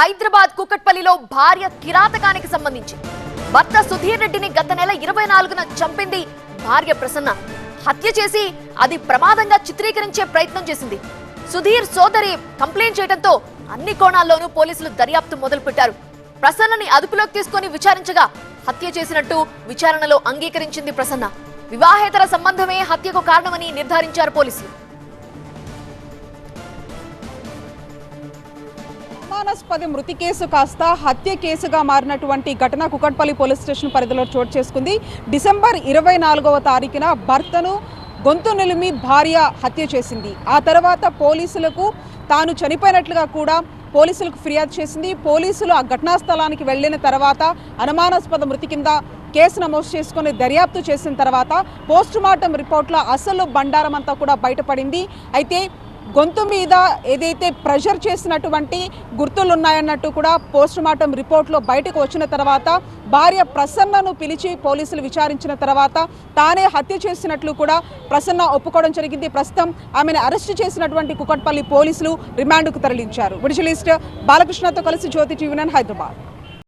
హైదరాబాద్ కుకట్పల్లిలో భార్య కిరాతకానికి సంబంధించి భర్త సుధీర్ రెడ్డిని గత నెల ఇరవై నాలుగున చంపింది భార్య ప్రసన్న. హత్య చేసి అది ప్రమాదంగా చిత్రీకరించే ప్రయత్నం చేసింది. సుధీర్ సోదరి కంప్లైంట్ చేయడంతో అన్ని కోణాల్లోనూ పోలీసులు దర్యాప్తు మొదలుపెట్టారు. ప్రసన్నని అదుపులోకి తీసుకొని విచారించగా హత్య చేసినట్టు విచారణలో అంగీకరించింది ప్రసన్న. వివాహేతర సంబంధమే హత్యకు కారణమని నిర్ధారించారు పోలీసులు. అనుమానాస్పద మృతి కేసు కాస్త హత్య కేసుగా మారినటువంటి ఘటన కుకట్పల్లి పోలీస్ స్టేషన్ పరిధిలో చోటు చేసుకుంది. డిసెంబర్ ఇరవై నాలుగవ తారీఖున భర్తను గొంతు నిలిమి భార్య హత్య చేసింది. ఆ తర్వాత పోలీసులకు తాను చనిపోయినట్లుగా కూడా పోలీసులకు ఫిర్యాదు చేసింది. పోలీసులు ఆ ఘటనా స్థలానికి వెళ్ళిన తర్వాత అనుమానాస్పద మృతి కింద కేసు నమోదు చేసుకుని దర్యాప్తు చేసిన తర్వాత పోస్టుమార్టం రిపోర్ట్లో అసలు బండారం అంతా కూడా బయటపడింది. అయితే గొంతు మీద ఏదైతే ప్రెషర్ చేసినటువంటి గుర్తులు ఉన్నాయన్నట్టు కూడా పోస్ట్ మార్టం రిపోర్ట్లో బయటకు వచ్చిన తర్వాత భార్య ప్రసన్నను పిలిచి పోలీసులు విచారించిన తర్వాత తానే హత్య చేసినట్లు కూడా ప్రసన్న ఒప్పుకోవడం జరిగింది. ప్రస్తుతం ఆమెను అరెస్టు చేసినటువంటి కుకట్పల్లి పోలీసులు రిమాండ్కు తరలించారు. విడిజలిస్ట్ బాలకృష్ణతో కలిసి జ్యోతి టీవీ హైదరాబాద్.